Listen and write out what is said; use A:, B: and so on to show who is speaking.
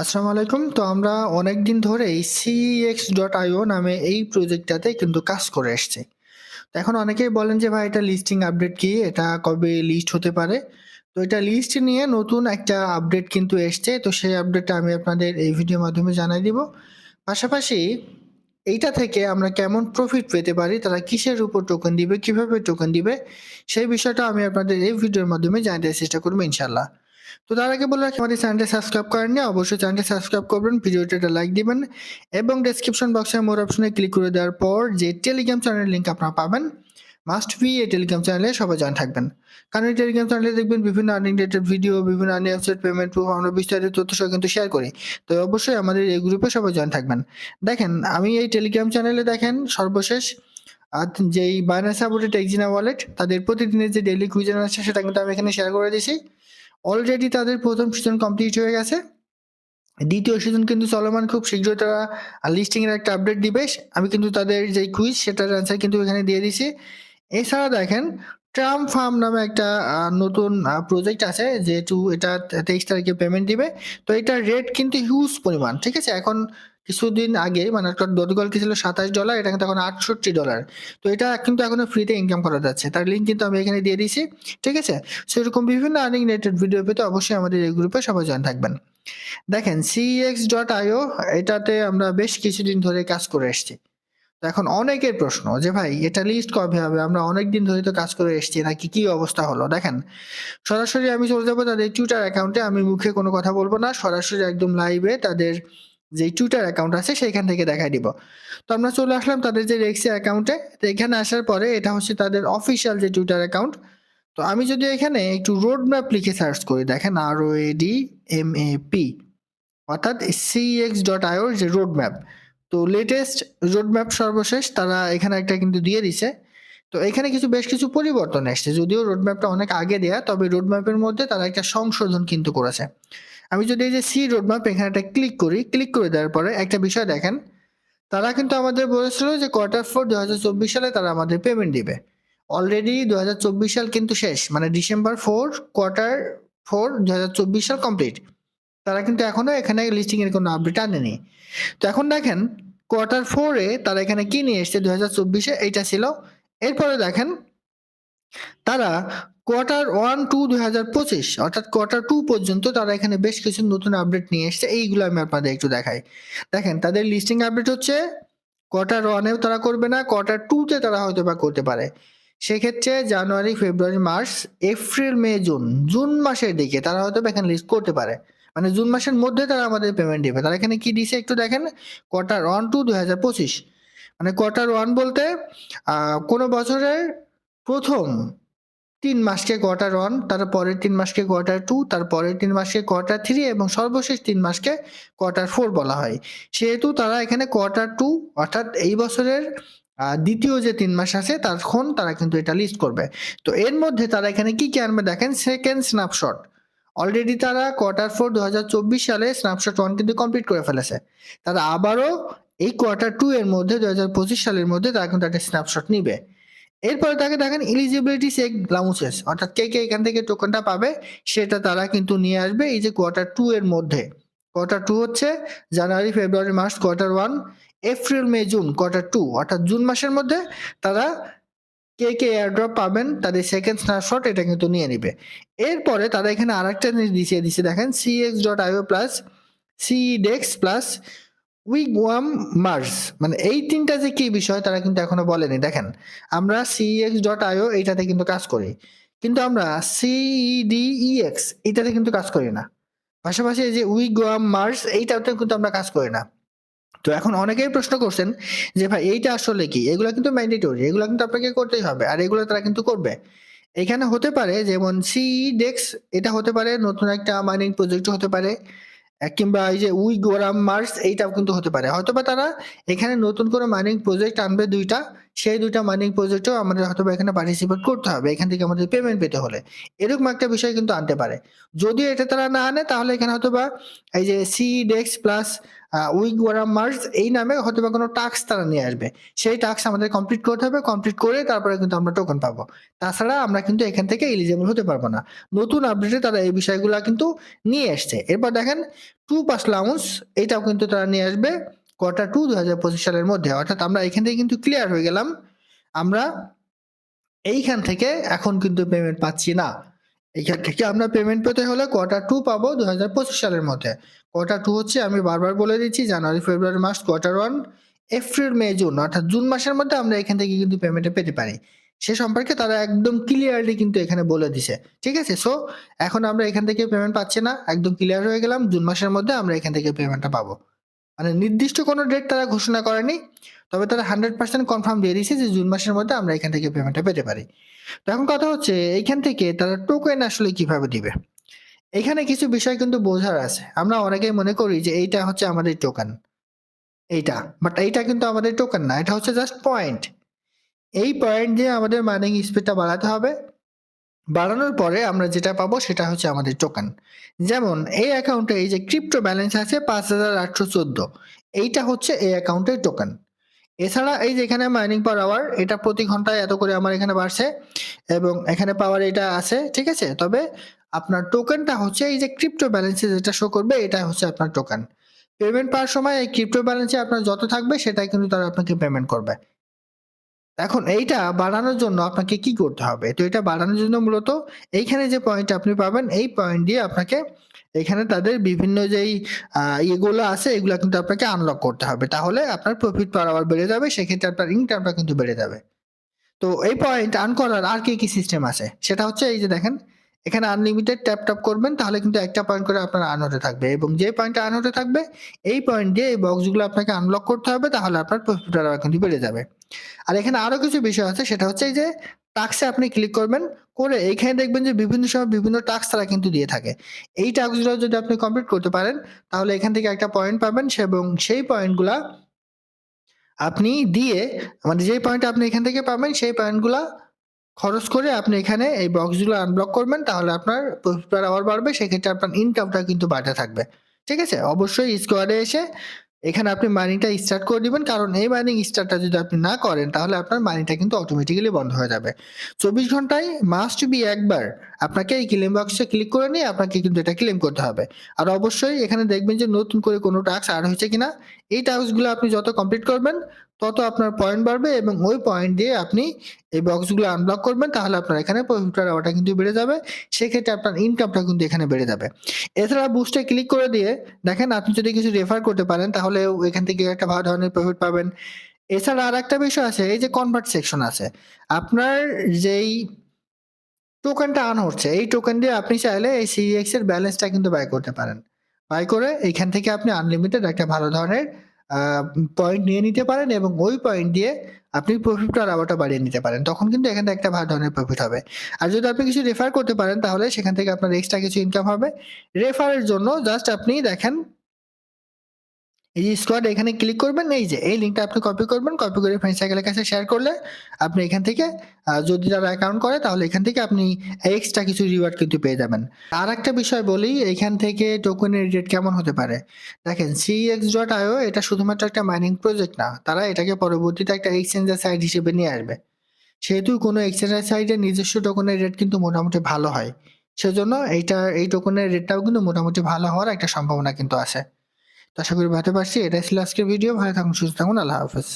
A: আসসালামু আলাইকুম। তো আমরা অনেক দিন ধরেই সিএক্স ডট আইও নামে এই প্রজেক্টটাতে কিন্তু কাজ করে এসছি। তো এখন অনেকেই বলেন যে, ভাই, এটা লিস্টিং আপডেট কি? এটা কবে লিস্ট হতে পারে? তো এটা লিস্ট নিয়ে নতুন একটা আপডেট কিন্তু এসছে। তো সেই আপডেটটা আমি আপনাদের এই ভিডিওর মাধ্যমে জানাই দিব। পাশাপাশি এইটা থেকে আমরা কেমন প্রফিট পেতে পারি, তারা কিসের উপর টোকেন দিবে, কীভাবে টোকেন দিবে, সেই বিষয়টা আমি আপনাদের এই ভিডিওর মাধ্যমে জানাতে চেষ্টা করব ইনশাল্লাহ তো তার আগে বলে রাখি, আমাদের চ্যানেলটি সাবস্ক্রাইব করেননি, অবশ্যই চ্যানেলটি সাবস্ক্রাইব করবেন, ভিডিওটি একটা লাইক দিবেন, এবং ডেসক্রিপশন বক্সে মোর অপশনে ক্লিক করে দেওয়ার পর যে টেলিগ্রাম চ্যানেলের লিঙ্ক আপনারা পাবেন মাস্ট বি এই টেলিগ্রাম চ্যানেলে সবাই জয়েন থাকবেন। কারণ এই টেলিগ্রাম চ্যানেলে দেখবেন বিভিন্ন আর্নিং রিলেটেড ভিডিও বিভিন্ন আর্নিং ওয়েবসাইট পেমেন্ট প্রুফ আমরা বিস্তারিত তথ্য সহ কিন্তু শেয়ার করি। তো অবশ্যই আমাদের এই গ্রুপে সবাই জয়েন থাকবেন। দেখেন, আমি এই টেলিগ্রাম চ্যানেলে দেখেন সর্বশেষ যেই বাইনান্স সাপোর্টেড এক্সিনা ওয়ালেট তাদের প্রতিদিনের যে ডেইলি কুইজন আছে সেটা কিন্তু আমি এখানে শেয়ার করে দিয়েছি। অলরেডি তাদের প্রথম সিজন কমপ্লিট হয়ে গেছে। দ্বিতীয় সিজন কিন্তু চলমান খুব শীঘ্রই তারা লিস্টিং এর একটা আপডেট দিবে। আমি কিন্তু তাদের যে কুইজ সেটার অ্যান্সার কিন্তু এখানে দিয়ে দিছি। এছাড়া দেখেন ট্রাম ফার্ম নামে একটা নতুন প্রজেক্ট আছে যেহেতু এটা তেইশ তারিখে পেমেন্ট দিবে। তো এটা রেট কিন্তু হিউজ পরিমাণ, ঠিক আছে? এখন কিছুদিন আগে মানে একটা গতকাল কি ছিল সাতাশ ডলার এটা কিন্তু এখন আটষট্টি ডলার তো এটা কিন্তু এখনও ফ্রিতে ইনকাম করা যাচ্ছে। তার লিঙ্ক কিন্তু আমি এখানে দিয়ে দিয়েছি, ঠিক আছে? সেরকম বিভিন্ন আর্নিং রিলেটেড ভিডিও পেতে অবশ্যই আমাদের এই গ্রুপে সবাই জয়েন থাকবেন। দেখেন সিএক্স ডট আইও এটাতে আমরা বেশ কিছুদিন ধরে কাজ করে এসেছি। এখন অনেকের প্রশ্ন যে, ভাই, এটা লিস্ট কবে হবে? আমরা অনেক দিন ধরে তো কাজ করে এসেছি, নাকি কি অবস্থা হলো? দেখেন, সরাসরি আমি চলে যাব তাদের টুইটার অ্যাকাউন্টে আমি মুখে কোনো কথা বলব না, সরাসরি একদম লাইভে তাদের যে টুইটার অ্যাকাউন্ট আছে সেইখান থেকে দেখাই দিব। তো আমরা চলে আসলাম তাদের যে রেক্সি অ্যাকাউন্টে তো এখানে আসার পরে এটা হচ্ছে তাদের অফিসিয়াল যে টুইটার অ্যাকাউন্ট তো আমি যদি এখানে একটু রোড ম্যাপ লিখে সার্চ করি, দেখেন R O A D M A P অর্থাৎ সিএক্স ডট আইওর যে রোড ম্যাপ তো লেটেস্ট রোড ম্যাপ সর্বশেষ, তারা এখানে একটা কিন্তু দিয়ে দিছে। তো এখানে কিছু, বেশ কিছু পরিবর্তন এসছে। যদিও রোড ম্যাপটা অনেক আগে দেয়া, তবে রোড ম্যাপের মধ্যে তারা একটা সংশোধন কিন্তু করেছে। আমি যদি এই যে সি রোড ম্যাপ এখানে একটা ক্লিক করি ক্লিক করে দেওয়ার পরে একটা বিষয় দেখেন। তারা কিন্তু আমাদের বলেছিল যে কোয়ার্টার ফোর দু সালে তারা আমাদের পেমেন্ট দিবে। অলরেডি দু হাজার চব্বিশ সাল কিন্তু শেষ মানে ডিসেম্বর ফোর কোয়ার্টার ফোর দু সাল কমপ্লিট তারা কিন্তু এখনও এখানে লিস্টিং এর কোনো আপডেট আনেনি। তো এখন দেখেন কোয়ার্টার ফোরে তারা এখানে কি নিয়ে এসছে দু হাজার চব্বিশে? এইটা ছিল। এরপরে দেখেন, তারা কোয়ার্টার ওয়ান টু দুই হাজার পঁচিশ, অর্থাৎ কোয়ার্টার টু পর্যন্ত তারা এখানে বেশ কিছু নতুন আপডেট নিয়ে এসছে। এইগুলো আমি আপনাদের একটু দেখাই। দেখেন, তাদের লিস্টিং আপডেট হচ্ছে কোয়ার্টার ওয়ানেও তারা করবে না কোয়ার্টার টুতে তারা হয়তো বা করতে পারে। সেক্ষেত্রে January, February, March, April, May, June June মাসের দিকে তারা হয়তো এখানে লিস্ট করতে পারে। মানে জুন মাসের মধ্যে তারা আমাদের পেমেন্ট দেবে। তারা এখানে কি দিছে একটু দেখেন কোয়ার্টার ওয়ান টু দুই হাজার পঁচিশ। মানে কোয়ার্টার ওয়ান বলতে কোনো বছরের প্রথম তিন মাসকে কোয়ার্টার ওয়ান তার পরের তিন মাসকে কোয়ার্টার টু তার পরের তিন মাসকে কোয়ার্টার থ্রি এবং সর্বশেষ তিন মাসকে কোয়ার্টার ফোর বলা হয়। সেহেতু তারা এখানে কোয়ার্টার টু অর্থাৎ এই বছরের দ্বিতীয় যে তিন মাস আছে, তখন তারা কিন্তু এটা লিস্ট করবে। তো এর মধ্যে তারা এখানে কি কি আনবে দেখেন? সেকেন্ড স্ন্যাপশট অলরেডি তারা কোয়ার্টার ফোর দু হাজার চব্বিশ সালে স্ন্যাপশট ওয়ান কিন্তু কমপ্লিট করে ফেলেছে। তারা আবারও এই কোয়ার্টার টু এর মধ্যে, দুহাজার পঁচিশ সালের মধ্যে তারা কিন্তু একটা স্ন্যাপশট নিবে। এরপরে তাকে দেখেন এলিজিবিলিটি চেক লাউন্সেস অর্থাৎ কে কে এখান থেকে টোকেনটা পাবে, সেটা তারা কিন্তু নিয়ে আসবে এই যে কোয়ার্টার টু এর মধ্যে। কোয়ার্টার টু হচ্ছে January February March quarter one April May June quarter two অর্থাৎ জুন মাসের মধ্যে তারা কে কে এয়ারড্রপ পাবেন, তাদের সেকেন্ড স্ন্যাপশট এটা কিন্তু নিয়ে নিবে। এরপরে তারা এখানে আরেকটা জিনিস দিছিয়ে দিচ্ছে দেখেন C CEX dot IO plus Cdex plus wigwam Mars মানে এই তিনটা যে কি বিষয় তারা কিন্তু এখনও বলেনি। দেখেন, আমরা সিএক্স ডট আইও এইটাতে কিন্তু কাজ করি। কিন্তু আমরা সিডিইএক্স এইটাতে কিন্তু কাজ করি না। পাশাপাশি এই যে উইগওয়াম মার্স এইটাতে কিন্তু আমরা কাজ করি না। তো এখন অনেকেই প্রশ্ন করছেন যে ভাই, এইটা আসলে কি? এগুলো কিন্তু ম্যান্ডেটরি এগুলো কিন্তু আপনাকে করতেই হবে আর এগুলো তারা কিন্তু করবে। এখানে হতে পারে যেমন সি ডেক্স এটা হতে পারে নতুন একটা মাইনিং প্রজেক্ট হতে পারে। কিংবা এই যে উই গোরাম মার্স এইটাও কিন্তু হতে পারে। হয়তোবা তারা এখানে নতুন করে মাইনিং প্রজেক্ট আনবে দুইটা সেই দুইটা মাইনিং প্রজেক্টও আমাদের হয়তো এখানে পার্টিসিপেট করতে হবে, এখান থেকে আমাদের পেমেন্ট পেতে হলে। এরকম একটা বিষয় কিন্তু আনতে পারে। যদি এটা তারা না আনে, তাহলে এখানে হয়তো বা এই যে Cdex plus week warm Mars এই নামে হয়তো বা কোনো টাস্ক তারা নিয়ে আসবে। সেই টাস্ক আমাদের কমপ্লিট করতে হবে কমপ্লিট করে তারপরে কিন্তু আমরা টোকন পাবো। তাছাড়া আমরা কিন্তু এখান থেকে এলিজিবল হতে পারব না। নতুন আপডেটে তারা এই বিষয়গুলো কিন্তু নিয়ে এসছে। এরপর দেখেন টু পাস লাউন্স এটাও কিন্তু তারা নিয়ে আসবে। কোয়ার্টার টু দু হাজার পঁচিশ সালের মধ্যে। অর্থাৎ আমরা এখান থেকে কিন্তু ক্লিয়ার হয়ে গেলাম। আমরা এইখান থেকে এখন কিন্তু পেমেন্ট পাচ্ছি না। এইখান থেকে আমরা পেমেন্ট পেতে হলে কোয়ার্টার টু পাবো দু হাজার পঁচিশ সালের মধ্যে। কোয়ার্টার টু হচ্ছে, আমি বারবার বলে দিচ্ছি, জানুয়ারি, ফেব্রুয়ারি মাস quarter one April May June অর্থাৎ জুন মাসের মধ্যে আমরা এখান থেকে কিন্তু পেমেন্টটা পেতে পারি। সে সম্পর্কে তারা একদম ক্লিয়ারলি কিন্তু এখানে বলে দিছে। ঠিক আছে? সো এখন আমরা এখান থেকে পেমেন্ট পাচ্ছি না। একদম ক্লিয়ার হয়ে গেলাম। জুন মাসের মধ্যে আমরা এখান থেকে পেমেন্টটা পাবো। মানে নির্দিষ্ট কোনো ডেট তারা ঘোষণা করেনি, তবে তারা হান্ড্রেড পার্সেন্ট কনফার্ম দিয়ে দিয়েছে যে জুন মাসের মধ্যে আমরা এখান থেকে পেমেন্টটা পেতে পারি। তো এখন কথা হচ্ছে, এইখান থেকে তারা টোকেন আসলে কীভাবে দিবে? এখানে কিছু বিষয় কিন্তু বোঝার আছে। আমরা অনেকেই মনে করি যে এইটা হচ্ছে আমাদের টোকেন এইটা বাট এইটা কিন্তু আমাদের টোকেন না, এটা হচ্ছে জাস্ট পয়েন্ট এই পয়েন্ট দিয়ে আমাদের মাইনিং স্পিডটা বাড়াতে হবে। বাড়ানোর পরে আমরা যেটা পাবো সেটা হচ্ছে আমাদের টোকেন যেমন এই অ্যাকাউন্টে এই যে ক্রিপ্টো ব্যালেন্স আছে পাঁচ হাজার আটশো চোদ্দ, এইটা হচ্ছে এই অ্যাকাউন্টের টোকেন এছাড়া এই যে এখানে মাইনিং পার আওয়ার এটা প্রতি ঘন্টায় এত করে আমার এখানে বাড়ছে এবং এখানে পাওয়ার এটা আছে, ঠিক আছে? তবে আপনার টোকেনটা হচ্ছে এই যে ক্রিপ্টো ব্যালেন্সে যেটা শো করবে, এটা হচ্ছে আপনার টোকেন পেমেন্ট পাওয়ার সময় এই ক্রিপ্টো ব্যালেন্সে আপনার যত থাকবে, সেটাই কিন্তু তারা আপনাকে পেমেন্ট করবে। এখন এইটা বাড়ানোর জন্য আপনাকে কি করতে হবে? তো এটা বাড়ানোর জন্য মূলত এইখানে যে পয়েন্ট আপনি পাবেন, এই পয়েন্ট দিয়ে আপনাকে এখানে তাদের বিভিন্ন যেই ইয়েগুলো আছে, এগুলো কিন্তু আপনাকে আনলক করতে হবে। তাহলে আপনার প্রফিট পার আবার বেড়ে যাবে, সেক্ষেত্রে আপনার ইনকামটা কিন্তু বেড়ে যাবে। তো এই পয়েন্ট আর্ন করার আর কি কি সিস্টেম আছে? সেটা হচ্ছে এই যে দেখেন, এখানে আনলিমিটেড ট্যাপ ট্যাপ করবেন, তাহলে কিন্তু একটা পয়েন্ট করে আপনার আর্ন হতে থাকবে। এবং যে পয়েন্টটা আর্ন হতে থাকবে, এই পয়েন্ট দিয়ে এই বক্সগুলো আপনাকে আনলক করতে হবে, তাহলে আপনার প্রফিট আবার কিন্তু বেড়ে যাবে। আর এখানে আরও কিছু বিষয় আছে, সেটা হচ্ছে যে টাক্সে আপনি ক্লিক করবেন, করে এইখানে দেখবেন যে বিভিন্ন সময় বিভিন্ন টাস্ক তারা কিন্তু দিয়ে থাকে। এই টাস্কগুলো যদি আপনি কমপ্লিট করতে পারেন, তাহলে এখান থেকে একটা পয়েন্ট পাবেন এবং সেই পয়েন্টগুলা আপনি দিয়ে মানে যে পয়েন্ট আপনি এখান থেকে পাবেন, সেই পয়েন্টগুলা খরচ করে আপনি এখানে এই বক্সগুলো আনব্লক করবেন, তাহলে আপনার প্রফিট পার আওয়ার বাড়বে, সেক্ষেত্রে আপনার ইনকামটা কিন্তু বাড়তে থাকবে। ঠিক আছে? অবশ্যই স্কোয়াডে এসে এখানে আপনি মাইনিংটা স্টার্ট করে দিবেন। কারণ এই মাইনিং স্টার্টটা যদি আপনি না করেন, তাহলে আপনার মাইনিংটা কিন্তু অটোমেটিক্যালি বন্ধ হয়ে যাবে। চব্বিশ ঘন্টায় মাস্ট বি একবার আপনাকে এই ক্লেম বক্সে ক্লিক করে নিয়ে আপনাকে কিন্তু এটা ক্লেম করতে হবে। আর অবশ্যই এখানে দেখবেন যে নতুন করে কোনো টাস্ক আর হয়েছে কিনা, এই টাস্কগুলো আপনি যত কমপ্লিট করবেন তত আপনার পয়েন্ট বাড়বে এবং ওই পয়েন্ট দিয়ে আপনি এই বক্সগুলো আনব্লক করবেন, তাহলে আপনার এখানে প্রফিটার আওয়ারটা কিন্তু বেড়ে যাবে। সেক্ষেত্রে আপনার ইনকামটা কিন্তু এখানে বেড়ে যাবে। এছাড়া বুস্টে ক্লিক করে দিয়ে দেখেন আপনি যদি কিছু রেফার করতে পারেন, তাহলে এখান থেকে একটা ভালো ধরনের প্রফিট পাবেন। এছাড়া আর একটা বিষয় আছে, এই যে কনভার্ট সেকশন আছে। আপনার যেই টোকেনটা আন হচ্ছে, এই টোকেন দিয়ে আপনি চাইলে এই সিএক্স এর ব্যালেন্সটা কিন্তু বাই করতে পারেন। বাই করে এইখান থেকে আপনি আনলিমিটেড একটা ভালো ধরনের পয়েন্ট নিয়ে নিতে পারেন এবং ওই পয়েন্ট দিয়ে আপনি প্রফিটটা আবারটা বাড়িয়ে নিতে পারেন। তখন কিন্তু এখান থেকে একটা ভালো ধরনের প্রফিট হবে। আর যদি আপনি কিছু রেফার করতে পারেন, তাহলে সেখান থেকে আপনার এক্সট্রা কিছু ইনকাম হবে। রেফারের জন্য জাস্ট আপনি দেখেন এই যে স্কোয়াড এখানে ক্লিক করবেন, এই যে, এই লিঙ্কটা আপনি কপি করবেন কপি করে ফ্রেন্ড সাইকেলের কাছে শেয়ার করলে আপনি এখান থেকে যদি তারা অ্যাকাউন্ট করে, তাহলে এখান থেকে আপনি এক্সট্রা কিছু রিওয়ার্ড কিন্তু পেয়ে যাবেন। আর একটা বিষয় বলি, এখান থেকে টোকেনের রেট কেমন হতে পারে? দেখেন সিএক্স ডট আইও এটা শুধুমাত্র একটা মাইনিং প্রজেক্ট না, তারা এটাকে পরবর্তীতে একটা এক্সচেঞ্জের সাইট হিসেবে নিয়ে আসবে। সেহেতু কোনো এক্সচেঞ্জের সাইটে নিজস্ব টোকেনের রেট কিন্তু মোটামুটি ভালো হয়। সেজন্য এইটা, এই টোকেনের রেটটাও কিন্তু মোটামুটি ভালো হওয়ার একটা সম্ভাবনা কিন্তু আছে। তো আশা করি ভাতে পারছি। এটাই ছিল আজকের ভিডিও ভালো থাকুন, সুস্থ থাকুন। আল্লাহ হাফেজ।